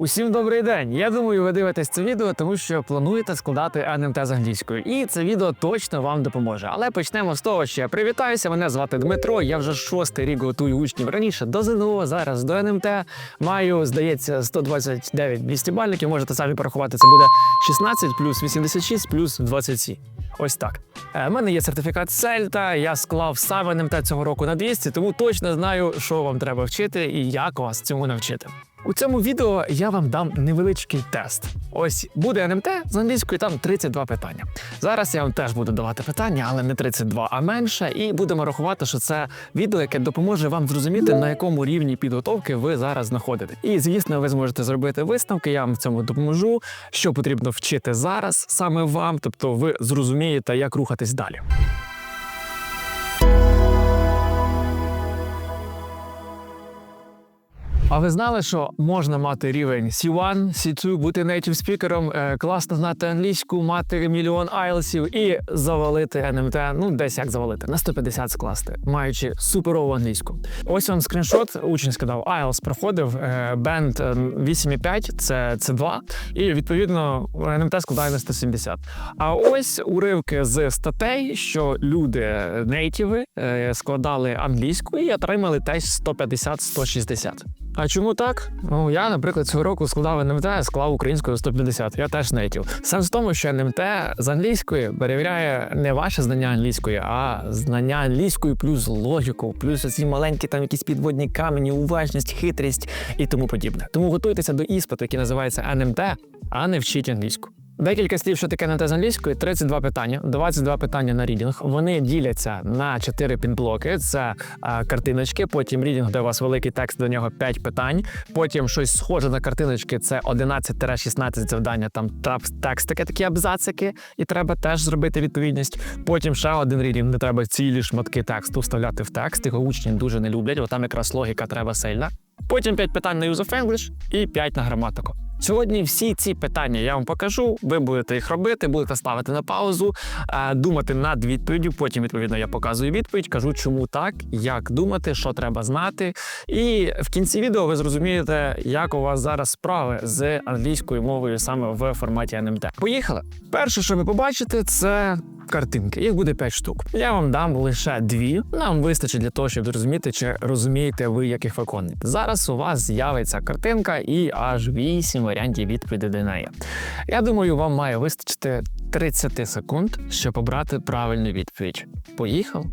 Усім добрий день. Я думаю, ви дивитесь це відео, тому що плануєте складати НМТ з англійською, і це відео точно вам допоможе. Але почнемо з того, що я привітаюся. Мене звати Дмитро. Я вже шостий рік готую учнів раніше до ЗНО, зараз до НМТ. Маю, здається, 129 200 бальників. Можете самі порахувати. Це буде 16 плюс 86 плюс 27. Ось так. У мене є сертифікат Сельта. Я склав сам НМТ цього року на 200, тому точно знаю, що вам треба вчити і як вас цьому навчити. У цьому відео я вам дам невеличкий тест. Ось буде НМТ з англійської, там 32 питання. Зараз я вам теж буду давати питання, але не 32, а менше. І будемо рахувати, що це відео, яке допоможе вам зрозуміти, на якому рівні підготовки ви зараз знаходите. І звісно, ви зможете зробити висновки. Я вам в цьому допоможу. Що потрібно вчити зараз саме вам, тобто ви зрозумієте, як рухатись далі. А ви знали, що можна мати рівень C1, C2, бути нейтів спікером, е, класно знати англійську, мати мільйон айлсів і завалити НМТ, ну десь як завалити, на 150 скласти, маючи суперову англійську. Ось он скріншот. Учень сказав, IELTS проходив е, бенд е, 8,5, це це 2 і відповідно НМТ складає на 170. А ось уривки з статей, що люди нейтіви е, складали англійську і отримали теж 150-160. А чому так? Ну я, наприклад, цього року складав НМТ, склав українською 150. Я теж нейтів. Сенс в тому, що НМТ з англійської перевіряє не ваше знання англійської, а знання англійської плюс логіку, плюс ці маленькі там якісь підводні камені, уважність, хитрість і тому подібне. Тому готуйтеся до іспиту, який називається НМТ, а не вчіть англійську. Декілька слів, що таке НМТ з англійської, 32 питання, 22 питання на рідінг. Вони діляться на 4 підблоки. Це а, картиночки, потім рідінг, де у вас великий текст, до нього 5 питань. Потім щось схоже на картиночки, це 11-16 завдання, там текстики, такі абзацики, і треба теж зробити відповідність. Потім ще один рідінг, де треба цілі шматки тексту вставляти в текст. Його учні дуже не люблять, бо там якраз логіка треба сильна. Потім 5 питань на Use of English і 5 на граматику. Сьогодні всі ці питання я вам покажу. Ви будете їх робити, будете ставити на паузу, е, думати над відповіддю. Потім, відповідно, я показую відповідь, кажу, чому так, як думати, що треба знати. І в кінці відео ви зрозумієте, як у вас зараз справи з англійською мовою саме в форматі НМТ. Поїхали. Перше, що ви побачите, це картинки. Їх буде 5 штук. Я вам дам лише дві. Нам вистачить для того, щоб зрозуміти, чи розумієте ви, як їх виконуєте. Зараз у вас з'явиться картинка і аж 8 варіантів відповіді до неї. Я думаю, вам має вистачити 30 секунд, щоб обрати правильну відповідь. Поїхав.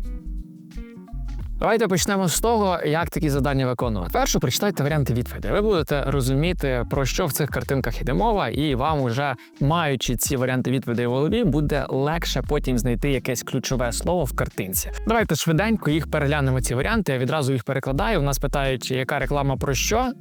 Давайте почнемо з того, як такі завдання виконувати. Перше, прочитайте варіанти відповідей. Ви будете розуміти, про що в цих картинках йде мова, і вам, уже маючи ці варіанти відповідей в голові, буде легше потім знайти якесь ключове слово в картинці. Давайте швиденько їх переглянемо. Ці варіанти. Я відразу їх перекладаю. У нас питають, яка реклама про що.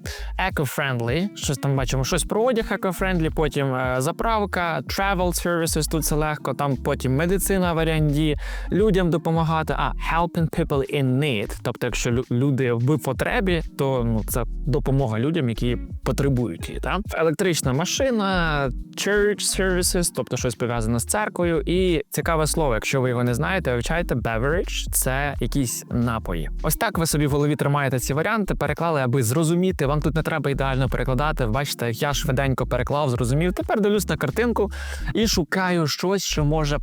Eco-friendly, щось там бачимо, щось про одяг eco-friendly, потім е, заправка, travel services, тут це легко. Там потім медицина варіант людям допомагати. А helping people in need. Тобто, якщо лю- люди в потребі, то ну це допомога людям, які потребують її. Та електрична машина, church services, тобто щось пов'язане з церквою. І цікаве слово, якщо ви його не знаєте, вивчайте beverage – це якісь напої. Ось так ви собі в голові тримаєте ці варіанти, переклали, аби зрозуміти. Вам тут не треба ідеально перекладати. Бачите, я швиденько переклав, зрозумів. Тепер дивлюсь на картинку і шукаю щось, що може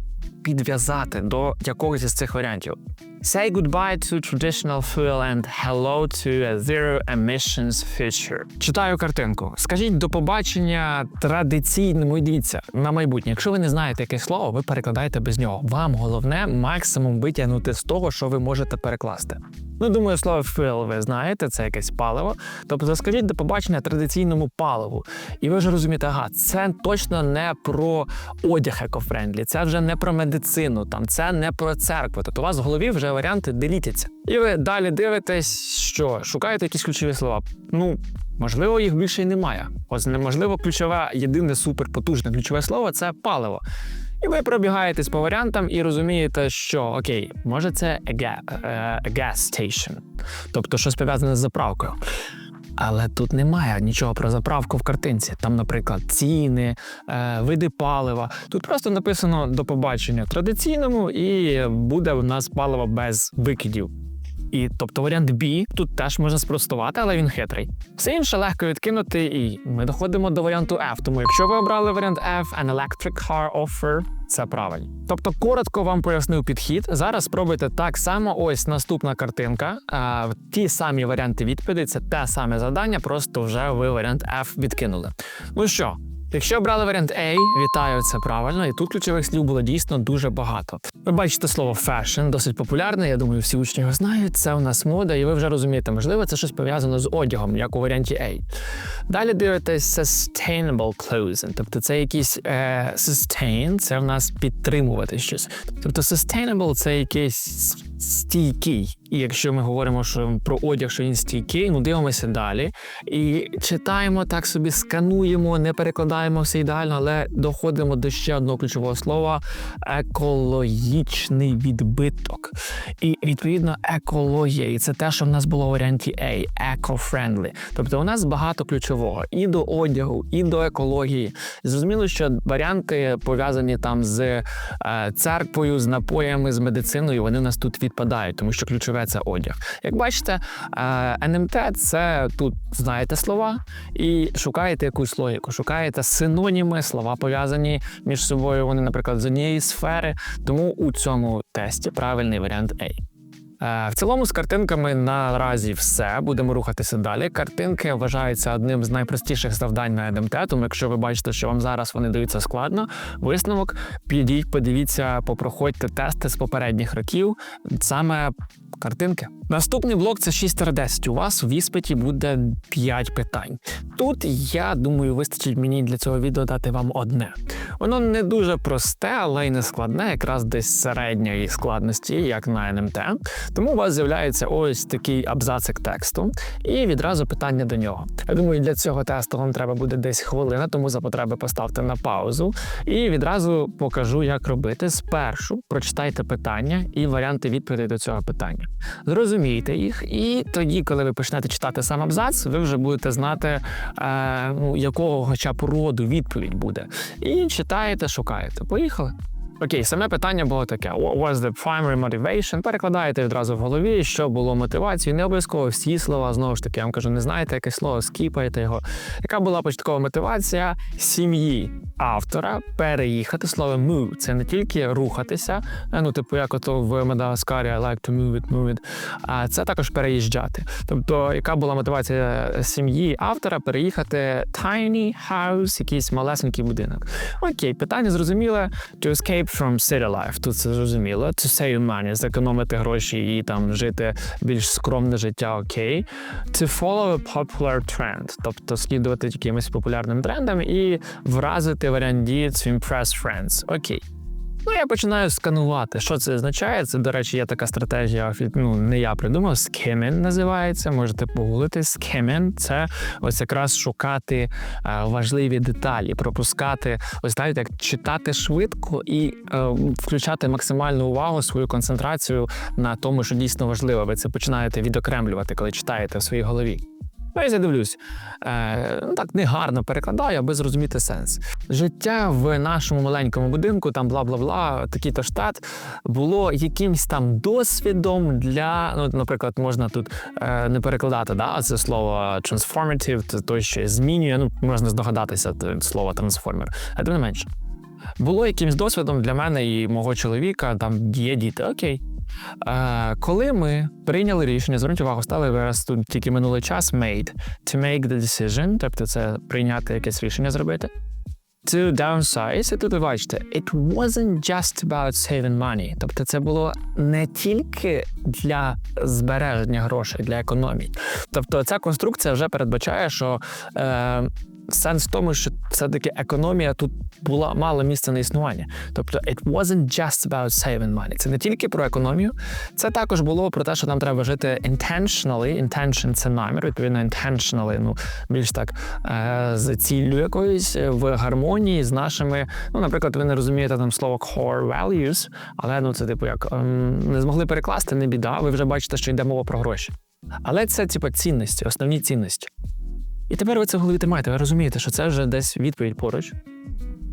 підв'язати до якогось із цих варіантів. Say goodbye to traditional fuel and hello to a zero emissions future. Читаю картинку. Скажіть до побачення традиційному. І на майбутнє. Якщо ви не знаєте яке слово, ви перекладаєте без нього. Вам головне максимум витягнути з того, що ви можете перекласти. Ну, думаю, слово fuel ви знаєте, це якесь паливо. Тобто скажіть до побачення традиційному паливу. І ви вже розумієте, ага, це точно не про одяг екофрендлі, це вже не про медицину, там це не про церкву. Тобто у вас в голові вже варіанти делітяться. І ви далі дивитесь, що шукаєте якісь ключові слова. Ну. Можливо, їх більше й немає. Ось неможливо ключове, єдине суперпотужне ключове слово це паливо. І ви пробігаєтесь по варіантам і розумієте, що окей, може це a ga- е, a gas station, тобто щось пов'язане з заправкою. Але тут немає нічого про заправку в картинці. Там, наприклад, ціни, е, види палива. Тут просто написано до побачення традиційному, і буде у нас паливо без викидів. І тобто варіант B тут теж можна спростувати, але він хитрий. Все інше легко відкинути, і ми доходимо до варіанту F. Тому якщо ви обрали варіант F, an electric car offer, це правильно. Тобто, коротко вам пояснив підхід. Зараз спробуйте так само. Ось наступна картинка. А, ті самі варіанти відповідей, це те саме завдання, просто вже ви варіант F відкинули. Ну що? Якщо обрали варіант A, вітаю, це правильно, і тут ключових слів було дійсно дуже багато. Ви бачите слово fashion, досить популярне. Я думаю, всі учні його знають. Це у нас мода, і ви вже розумієте, можливо, це щось пов'язано з одягом, як у варіанті A. Далі дивитесь sustainable clothing, тобто це якийсь е, sustain, це в нас підтримувати щось. Тобто sustainable – це якийсь стійкий. І якщо ми говоримо що про одяг, що він стійкий, ну дивимося далі і читаємо так собі, скануємо, не перекладаємо все ідеально, але доходимо до ще одного ключового слова екологічний відбиток. І відповідно екологія. І це те, що в нас було в варіанті A – eco-friendly. Тобто у нас багато ключового і до одягу, і до екології. Зрозуміло, що варіанти пов'язані там з е, церквою, з напоями, з медициною. Вони у нас тут відпадають, тому що ключове це одяг. Як бачите, е, НМТ це тут знаєте слова і шукаєте якусь логіку, шукаєте синоніми, слова пов'язані між собою. Вони, наприклад, з однієї сфери. Тому у цьому тесті правильний варіант A. Е, В цілому з картинками наразі все. Будемо рухатися далі. Картинки вважаються одним з найпростіших завдань на НМТ, тому якщо ви бачите, що вам зараз вони даються складно, висновок підіть, подивіться, попроходьте тести з попередніх років. Саме картинки. Наступний блок це 6 10 У вас в іспиті буде 5 питань. Тут я думаю, вистачить мені для цього відео дати вам одне. Воно не дуже просте, але й не складне, якраз десь середньої складності, як на НМТ. Тому у вас з'являється ось такий абзацик тексту, і відразу питання до нього. Я думаю, для цього тесту вам треба буде десь хвилина, тому за потреби поставте на паузу і відразу покажу, як робити. Спершу прочитайте питання і варіанти відповідей до цього питання. Зрозумійте їх, і тоді, коли ви почнете читати сам абзац, ви вже будете знати, е, ну, якого хоча б роду відповідь буде. І читаєте, шукаєте. Поїхали. Окей, саме питання було таке: What was the primary motivation? Перекладаєте відразу в голові, що було мотивацією. Не обов'язково всі слова. Знову ж таки, я вам кажу, не знаєте якесь слово, скіпаєте його. Яка була початкова мотивація сім'ї автора переїхати слово move? Це не тільки рухатися, е, ну типу, як ото в Мадагаскарі I like to move it, move it, а це також переїжджати. Тобто, яка була мотивація сім'ї автора переїхати tiny house, якийсь малесенький будинок? Окей, питання зрозуміле. To escape from city life. Тут це зрозуміло. To save money, зекономити гроші і там жити більш скромне життя, окей. To follow a popular trend, тобто слідувати якимось популярним трендам і вразити варіант дії to impress friends. Окей. Ну, я починаю сканувати. Що це означає? Це, до речі, є така стратегія, ну не я придумав, skimming називається. Можете погуглити. Skimming – це ось якраз шукати е, важливі деталі, пропускати, ось знаєте, як читати швидко і е, включати максимальну увагу, свою концентрацію на тому, що дійсно важливо. Ви це починаєте відокремлювати, коли читаєте в своїй голові. Ну, я дивлюсь, е, ну так негарно перекладаю, аби зрозуміти сенс. Життя в нашому маленькому будинку, там бла бла бла, такий то штат, було якимсь там досвідом для, ну, наприклад, можна тут е, не перекладати, да, це слово transformative, той, що змінює. Ну, можна здогадатися слово трансформер. А тим не менше. Було якимсь досвідом для мене і мого чоловіка, там є діти, окей. Е, коли ми прийняли рішення, зверніть увагу, стали вираз тут тільки минулий час made, to make the decision, тобто це прийняти якесь рішення зробити. To downsize, і тут ви бачите, it wasn't just about saving money. Тобто це було не тільки для збереження грошей, для економії. Тобто ця конструкція вже передбачає, що е, сенс в тому, що все-таки економія тут була мала місце на існування. Тобто, it wasn't just about saving money. Це не тільки про економію, це також було про те, що нам треба жити intentionally. Intention – це намір, відповідно, intentionally, ну більш так е, з ціллю якоюсь в гармонії з нашими. Ну, наприклад, ви не розумієте там слово core values, але ну це типу як ем, не змогли перекласти, не біда. Ви вже бачите, що йде мова про гроші. Але це типу цінності, основні цінності. І тепер ви це в голові тримаєте, ви розумієте, що це вже десь відповідь поруч.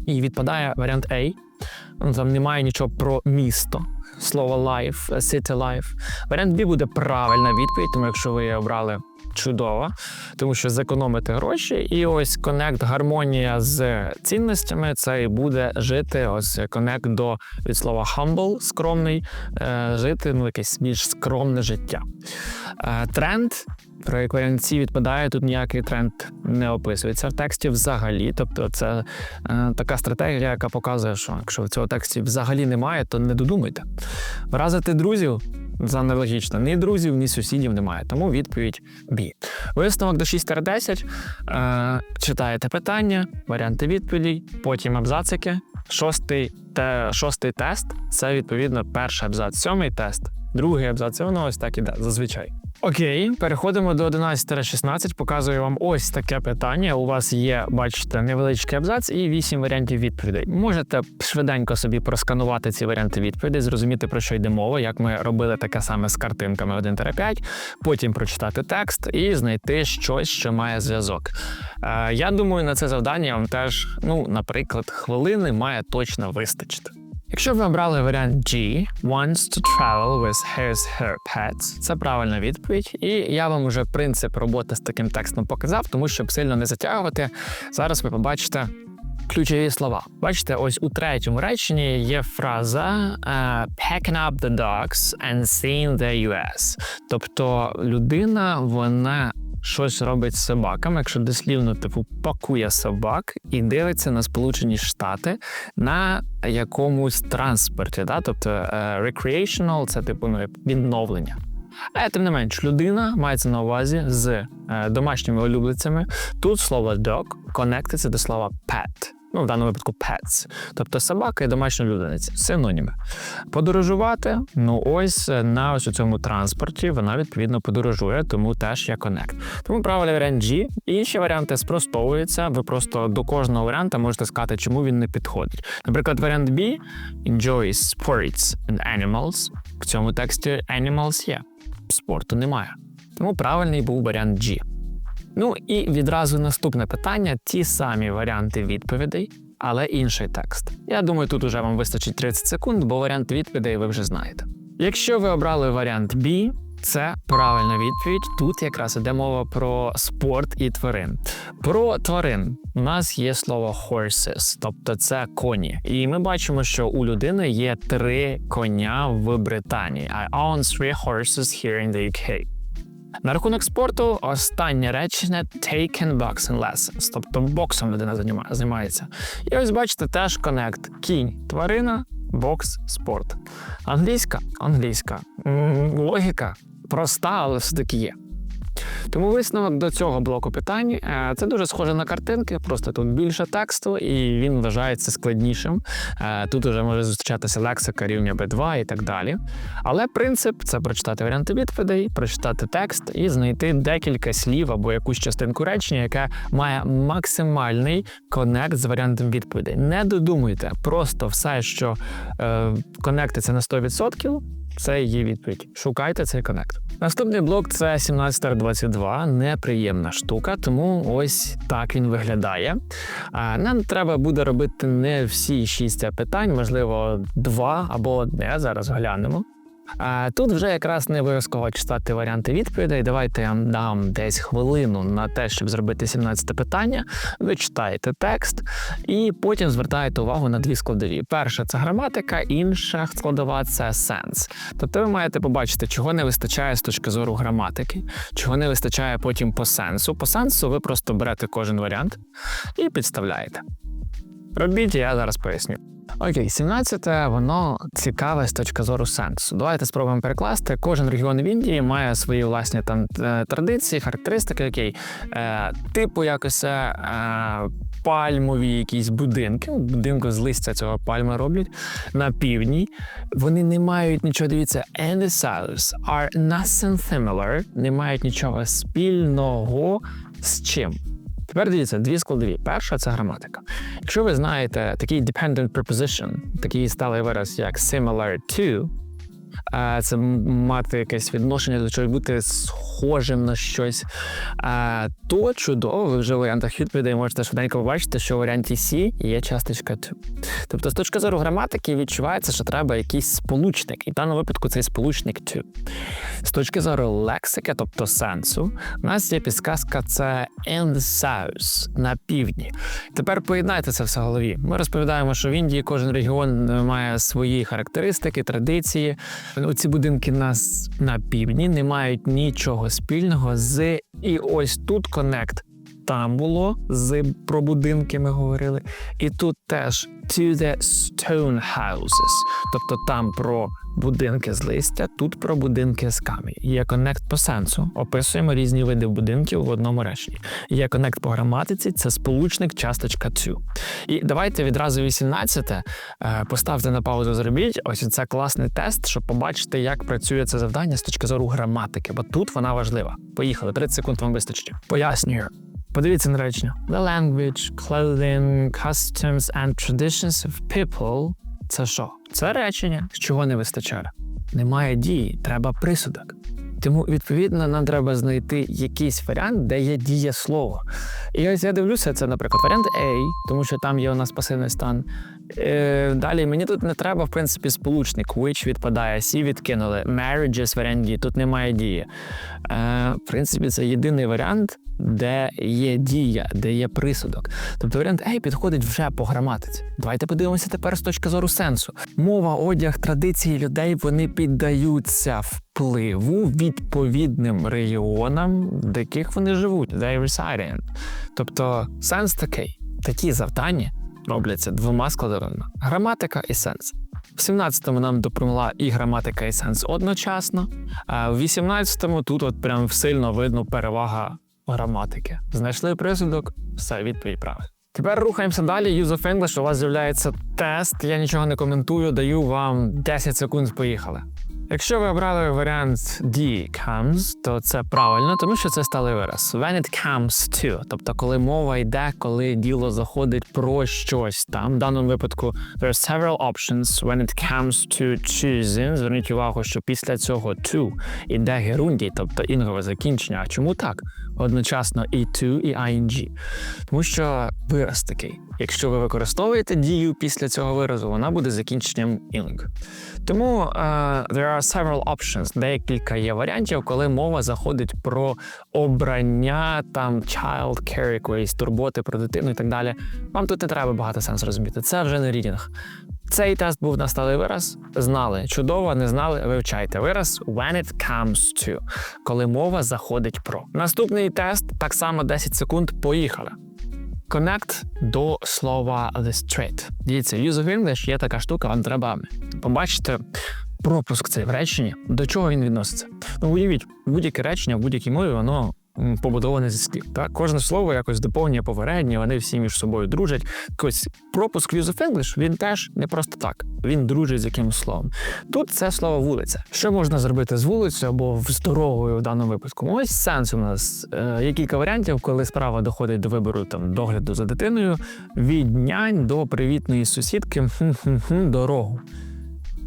І відпадає варіант A. Ну, Там немає нічого про місто. слово life, city life. Варіант B буде правильна відповідь, тому якщо ви обрали чудово, тому що зекономити гроші, і ось конект, гармонія з цінностями це і буде жити. Ось конект до від слова humble, скромний, е, жити ну, якесь більш скромне життя. Е, Тренд. Про екваріанці відпадає, тут ніякий тренд не описується в тексті взагалі. Тобто, це е, така стратегія, яка показує, що якщо цього тексті взагалі немає, то не додумайте. Вразити друзів за нелогічно. Ні друзів, ні сусідів немає. Тому відповідь бі. Висновок до 6-10. Е, читаєте питання, варіанти відповідей, потім абзацики. Шостий, те, шостий тест це відповідно перший абзац, сьомий тест, другий абзац. Воно ось так іде зазвичай. Окей, переходимо до 11-16. Показую вам ось таке питання. У вас є, бачите, невеличкий абзац і 8 варіантів відповідей. Можете швиденько собі просканувати ці варіанти відповідей, зрозуміти про що йде мова, як ми робили таке саме з картинками 1-5, потім прочитати текст і знайти щось, що має зв'язок. Е, я думаю, на це завдання вам теж, ну, наприклад, хвилини має точно вистачити. Якщо ви обрали варіант G, wants to travel with his her pets, це правильна відповідь. І я вам вже принцип роботи з таким текстом показав, тому щоб сильно не затягувати. Зараз ви побачите. Ключові слова. Бачите, ось у третьому реченні є фраза uh, packing up the dogs and seeing the US. Тобто людина, вона щось робить з собаками, якщо дослівно типу пакує собак і дивиться на Сполучені Штати на якомусь транспорті. Да? Тобто е, recreational – це типу ну, відновлення. А тим не менш, людина мається на увазі з е, домашніми улюбленцями. Тут слово dog конектиться до слова pet. Ну, в даному випадку pets. Тобто собака і домашня улюбленець. Синоніми. Подорожувати, ну ось е, на ось у цьому транспорті вона відповідно подорожує, тому теж є коннект. Тому правильний варіант G. Інші варіанти спростовуються. Ви просто до кожного варіанта можете сказати, чому він не підходить. Наприклад, варіант B enjoys sports and animals. В цьому тексті animals є. Спорту немає. Тому правильний був варіант G. Ну і відразу наступне питання: ті самі варіанти відповідей, але інший текст. Я думаю, тут уже вам вистачить 30 секунд, бо варіант відповідей ви вже знаєте. Якщо ви обрали варіант B, це правильна відповідь. Тут якраз іде мова про спорт і тварин. Про тварин у нас є слово horses, тобто це коні. І ми бачимо, що у людини є три коня в Британії. I own three horses here in the UK. На рахунок спорту останнє речення taken boxing lessons, тобто боксом людина займається. І ось бачите, теж конект. Кінь, тварина, бокс, спорт. Англійська, англійська. Логіка проста, але все-таки є. Тому висновок до цього блоку питань е, це дуже схоже на картинки, просто тут більше тексту, і він вважається складнішим. Е, тут вже може зустрічатися лексика рівня B2 і так далі. Але принцип це прочитати варіанти відповідей, прочитати текст і знайти декілька слів або якусь частинку речення, яка має максимальний конект з варіантом відповідей. Не додумуйте, просто все, що е, конектиться на 100%, це її відповідь. Шукайте цей конект. Наступний блок це 17R22, неприємна штука, тому ось так він виглядає. Нам треба буде робити не всі шість питань, можливо, два або одне. Зараз глянемо. Тут вже якраз не обов'язково читати варіанти відповідей. Давайте я дам десь хвилину на те, щоб зробити 17 питання. Ви читаєте текст і потім звертаєте увагу на дві складові. Перша це граматика, інша складова це сенс. Тобто ви маєте побачити, чого не вистачає з точки зору граматики, чого не вистачає потім по сенсу. По сенсу ви просто берете кожен варіант і підставляєте. Робіть, я зараз поясню. Окей, 17 воно цікаве з точки зору сенсу. Давайте спробуємо перекласти. Кожен регіон в Індії має свої власні там е, традиції, характеристики, окей, е, типу якось е, пальмові якісь будинки. Будинку з листя цього пальми роблять на півдні. Вони не мають нічого. Дивіться, and the are nothing similar, не мають нічого спільного з чим. Тепер дивіться, дві складові. Перша це граматика. Якщо ви знаєте такий dependent preposition, такий сталий вираз, як similar to, Це мати якесь відношення до чогось, бути схожим на щось. То чудово, ви вже в варіантах відповідей можете швиденько побачити, що у варіанті C є часточка to. Тобто, з точки зору граматики відчувається, що треба якийсь сполучник, і в даному випадку цей сполучник to. З точки зору лексики, тобто сенсу, у нас є підсказка це in the south, на півдні. Тепер поєднайте це все в голові. Ми розповідаємо, що в Індії кожен регіон має свої характеристики, традиції. Оці будинки нас на півдні не мають нічого спільного з і ось тут коннект. Там було з про будинки ми говорили, і тут теж to the stone houses. Тобто там про будинки з листя, тут про будинки з камінь. Є коннект по сенсу. Описуємо різні види будинків в одному реченні. Є коннект по граматиці, це сполучник, часточка to. І давайте відразу 18 е, поставте на паузу, зробіть. Ось це класний тест, щоб побачити, як працює це завдання з точки зору граматики, бо тут вона важлива. Поїхали, 30 секунд вам вистачить. Пояснюю. Подивіться на речення. The language, clothing, customs and traditions of people – це що? Це речення, чого не вистачає. Немає дії, треба присудок. Тому, відповідно, нам треба знайти якийсь варіант, де є дієслово. І ось я дивлюся, це, наприклад, варіант A, тому що там є у нас пасивний стан. Е, далі мені тут не треба, в принципі, сполучник. Which відпадає, C відкинули. Marriages варіант дії, тут немає дії. Е, в принципі, це єдиний варіант, де є дія, де є присудок. Тобто варіант A підходить вже по граматиці. Давайте подивимося тепер з точки зору сенсу. Мова, одяг, традиції людей вони піддаються впливу відповідним регіонам, в яких вони живуть. They reside. Тобто сенс такий. Такі завдання робляться двома складовими: граматика і сенс. В 17-му нам допомогла і граматика, і сенс одночасно. А в 18-му тут от прям сильно видно перевага граматики. Знайшли присудок, все, відповідь правильна. Тепер рухаємося далі. Use of English. У вас з'являється тест. Я нічого не коментую, даю вам 10 секунд. Поїхали. Якщо ви обрали варіант D comes, то це правильно, тому що це сталий вираз. When it comes to, тобто коли мова йде, коли діло заходить про щось там. В даному випадку there are several options when it comes to choosing. Зверніть увагу, що після цього to іде герундій, тобто інгове закінчення. А чому так? Одночасно і to, і ing. Тому що вираз такий. Якщо ви використовуєте дію після цього виразу, вона буде закінченням ing. Тому uh, there are several options. Декілька є варіантів, коли мова заходить про обрання там child care, якоїсь турботи про дитину і так далі. Вам тут не треба багато сенс розуміти. Це вже не рідінг. Цей тест був на сталий вираз. Знали чудово, не знали. Вивчайте вираз when it comes to, коли мова заходить про. Наступний тест так само 10 секунд. Поїхали. Connect до слова the street. Дивіться, use English є така штука, вам треба побачити пропуск цей в реченні, до чого він відноситься. Ну, уявіть, будь-яке речення в будь-якій мові, воно побудоване зі слів. Так? Кожне слово якось доповнює попереднє, вони всі між собою дружать. Ось пропуск use of English, він теж не просто так. Він дружить з якимось словом. Тут це слово вулиця. Що можна зробити з вулицею або з дорогою в даному випадку? Ось сенс у нас е, є кілька варіантів, коли справа доходить до вибору там догляду за дитиною, від нянь до привітної сусідки дорогу.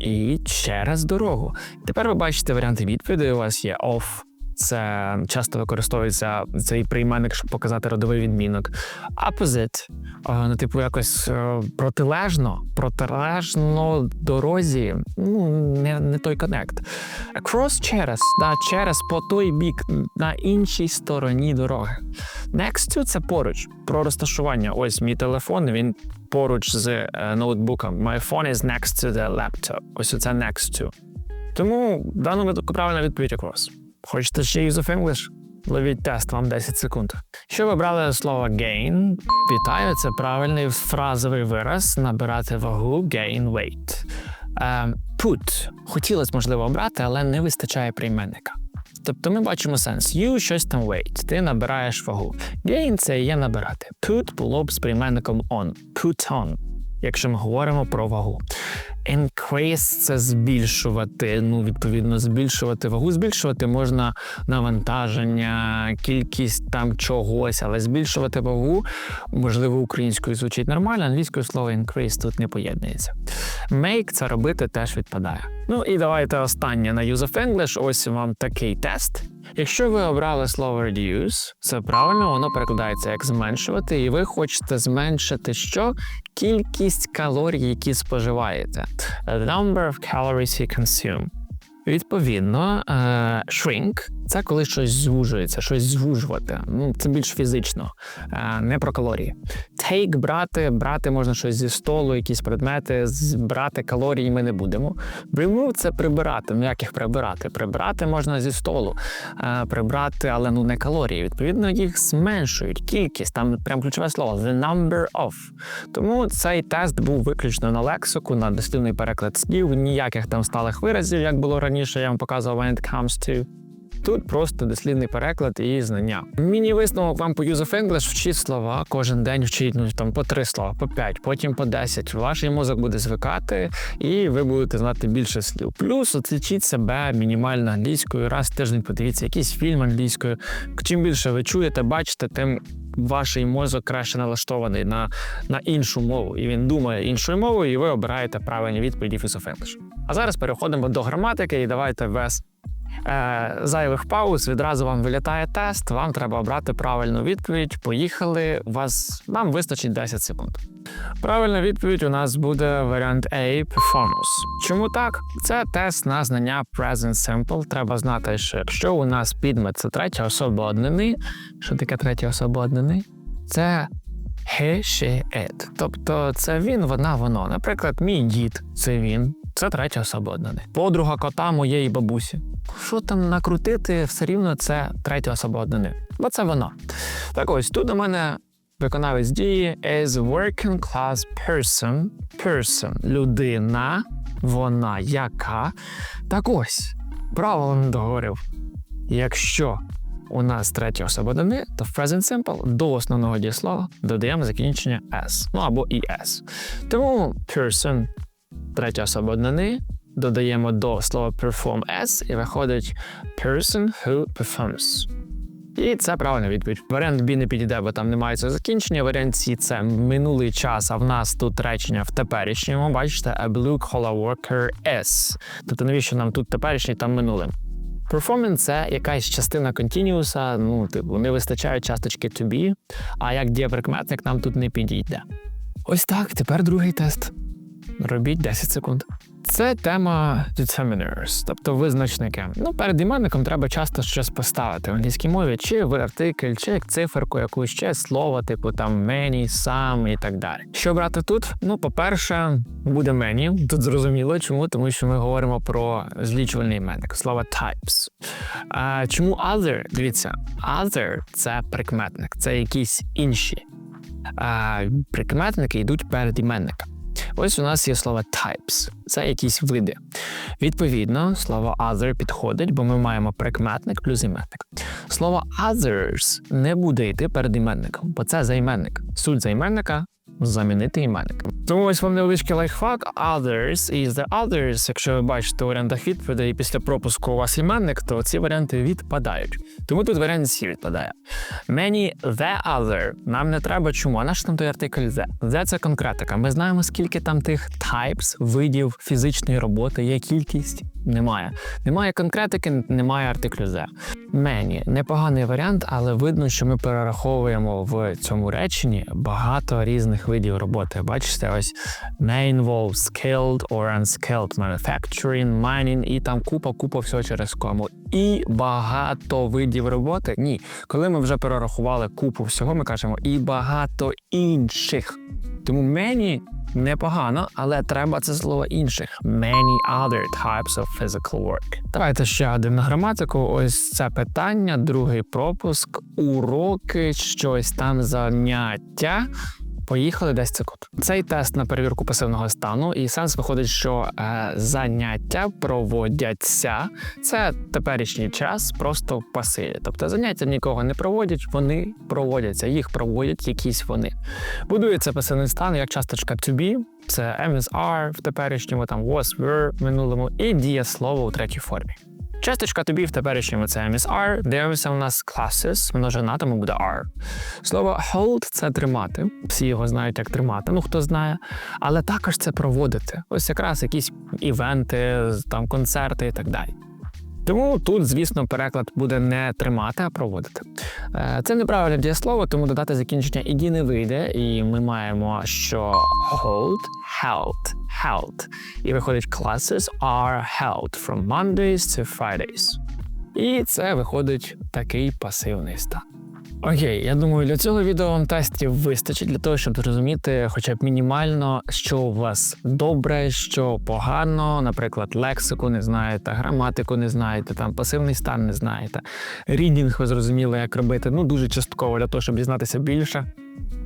І через дорогу. Тепер ви бачите варіанти відповіді. У вас є off. Це часто використовується цей прийменник, щоб показати родовий відмінок. Opposite, е, ну, типу, якось е, протилежно, протилежно дорозі, ну, не, не той коннект. Across через, да, через по той бік, на іншій стороні дороги. Next to – це поруч, про розташування. Ось мій телефон, він поруч з е, ноутбуком. My phone is next to the laptop. Ось це next to. Тому в даному випадку правильна відповідь across. Хочете ще use of English? Ловіть тест, вам 10 секунд. Що ви брали слово gain? Вітаю, це правильний фразовий вираз. Набирати вагу gain weight. Е, put. Хотілося, можливо, обрати, але не вистачає прийменника. Тобто ми бачимо сенс. You щось там weight. Ти набираєш вагу. Gain – це є набирати. Put було б з прийменником on. Put on. Якщо ми говоримо про вагу. Increase – це збільшувати. Ну, відповідно, збільшувати вагу. Збільшувати можна навантаження, кількість там чогось, але збільшувати вагу, можливо, українською звучить нормально, англійською слово increase тут не поєднується. Make – це робити теж відпадає. Ну і давайте останнє на Use of English. Ось вам такий тест. Якщо ви обрали слово reduce, це правильно, воно перекладається як зменшувати, і ви хочете зменшити що? Кількість калорій, які споживаєте. The number of calories you consume. Відповідно, е, shrink – це коли щось звужується, щось звужувати. Ну, це більш фізично, е, не про калорії. Take – брати, брати можна щось зі столу, якісь предмети, брати калорії ми не будемо. Remove – це прибирати. Ну як їх прибирати? Прибрати можна зі столу, е, прибрати, але ну не калорії. Відповідно, їх зменшують кількість. Там прям ключове слово the number of. Тому цей тест був виключно на лексику, на дослівний переклад слів, ніяких там сталих виразів, як було раніше раніше я вам показував when it comes to. Тут просто дослідний переклад і знання. Міні-висновок вам по Use of English вчіть слова, кожен день вчіть ну, там по три слова, по п'ять, потім по десять. Ваш мозок буде звикати, і ви будете знати більше слів. Плюс оцічіть себе мінімально англійською. Раз в тиждень подивіться якийсь фільм англійською. Чим більше ви чуєте, бачите, тим ваш мозок краще налаштований на на іншу мову, і він думає іншою мовою, і ви обираєте правильні відповіді English. А зараз переходимо до граматики, і давайте без е, зайвих пауз відразу вам вилітає тест. Вам треба обрати правильну відповідь. Поїхали. Вас вам вистачить 10 секунд. Правильна відповідь у нас буде варіант A performance. Чому так? Це тест на знання present simple. Треба знати, що у нас підмет це третя особа однини. Що таке третя особа однини? Це he, she, it. Тобто це він, вона, воно. Наприклад, мій дід це він. Це третя особа однини. Подруга кота моєї бабусі. Що там накрутити, все рівно це третя особа однини. Бо це воно. Так ось тут у мене виконавець дії is working class person. Person людина, вона яка. Так ось, правило договорив. Якщо у нас третя особа однини, то в present simple до основного дієслова додаємо закінчення s, ну або es. Тому person третя особа однини, додаємо до слова perform s і виходить person who performs. І це правильна відповідь. Варіант B не підійде, бо там немає цього закінчення. Варіант C – це минулий час, а в нас тут речення в теперішньому. Бачите, a blue collar worker is. Тобто, навіщо нам тут теперішній, там минулим? Performance – це якась частина континіуса, ну, типу, не вистачає часточки to be, а як дієприкметник нам тут не підійде. Ось так, тепер другий тест. Робіть 10 секунд. Це тема determiners, тобто визначники. Ну, перед іменником треба часто щось поставити в англійській мові, чи в артикль, чи циферку, якусь ще слово, типу там many, some і так далі. Що брати тут? Ну, по-перше, буде many. Тут зрозуміло, чому, тому що ми говоримо про злічувальний іменник, слово types. А, Чому other? Дивіться, other – це прикметник, це якісь інші. А, Прикметники йдуть перед іменником. Ось у нас є слово types, це якісь види. Відповідно, слово other підходить, бо ми маємо прикметник плюс іменник. Слово others не буде йти перед іменником, бо це займенник. Суть займенника замінити іменник. Тому ось вам невеличкий лайфхак. Others і the others, якщо ви бачите у варіантах відповідей після пропуску у вас іменник, то ці варіанти відпадають. Тому тут варіант C відпадає. Many the other. Нам не треба чому. А наш там той артикль the? The – це конкретика. Ми знаємо, скільки там тих types, видів фізичної роботи, є кількість. Немає. Немає конкретики, немає артиклю the. Many. непоганий варіант, але видно, що ми перераховуємо в цьому реченні багато різних видів роботи. Бачите, ось may involve skilled or unskilled manufacturing, mining і там купа-купа всього через кому. І багато видів роботи. Ні, коли ми вже перерахували купу всього, ми кажемо і багато інших. Тому many непогано, але треба це слово інших. Many other types of physical work. Давайте ще один на граматику. Ось це питання, другий пропуск, уроки, щось там заняття. Поїхали 10 секунд. Цей тест на перевірку пасивного стану, і сенс виходить, що е, заняття проводяться. Це теперішній час просто в пасиві. Тобто заняття нікого не проводять, вони проводяться, їх проводять якісь вони. Будується пасивний стан як часточка to be, це MSR в теперішньому, там was, were в минулому, і дієслово у третій формі. Часточка тобі в теперішньому це MSR, дивимося у нас classes, множина, тому буде R. Слово hold це тримати. Всі його знають як тримати, ну хто знає. Але також це проводити. Ось якраз якісь івенти, там концерти і так далі. Тому тут, звісно, переклад буде не тримати, а проводити. Е, Це неправильне дієслово, тому додати закінчення іді не вийде, і ми маємо, що hold, held, held. І виходить classes are held from Mondays to Fridays. І це виходить такий пасивний стан. Окей, я думаю, для цього відео вам тестів вистачить для того, щоб зрозуміти хоча б мінімально, що у вас добре, що погано, наприклад, лексику не знаєте, граматику не знаєте, там пасивний стан не знаєте. Рідінг ви зрозуміли, як робити. Ну дуже частково для того, щоб дізнатися більше.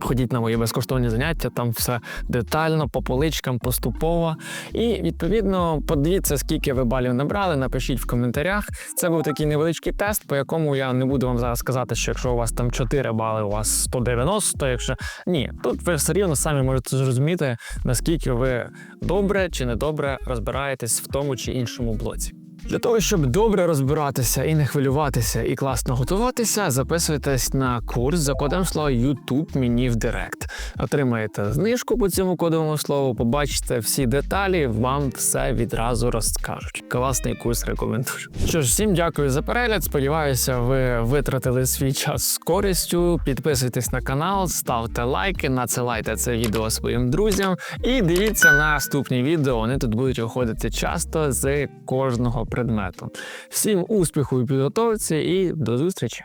Ходіть на мої безкоштовні заняття, там все детально, по поличкам, поступово. І відповідно подивіться, скільки ви балів набрали. Напишіть в коментарях. Це був такий невеличкий тест, по якому я не буду вам зараз сказати, що якщо у вас там 4 бали, у вас 190, якщо ні, тут ви все рівно самі можете зрозуміти, наскільки ви добре чи недобре розбираєтесь в тому чи іншому блоці. Для того, щоб добре розбиратися і не хвилюватися, і класно готуватися, записуйтесь на курс за кодом слова YouTube мені в Директ. Отримаєте знижку по цьому кодовому слову, побачите всі деталі, вам все відразу розкажуть. Класний курс рекомендую. Що ж, всім дякую за перегляд. Сподіваюся, ви витратили свій час з користю. Підписуйтесь на канал, ставте лайки, надсилайте це відео своїм друзям і дивіться наступні відео. Вони тут будуть виходити часто з кожного Предметом, Всім успіху у підготовці і до зустрічі!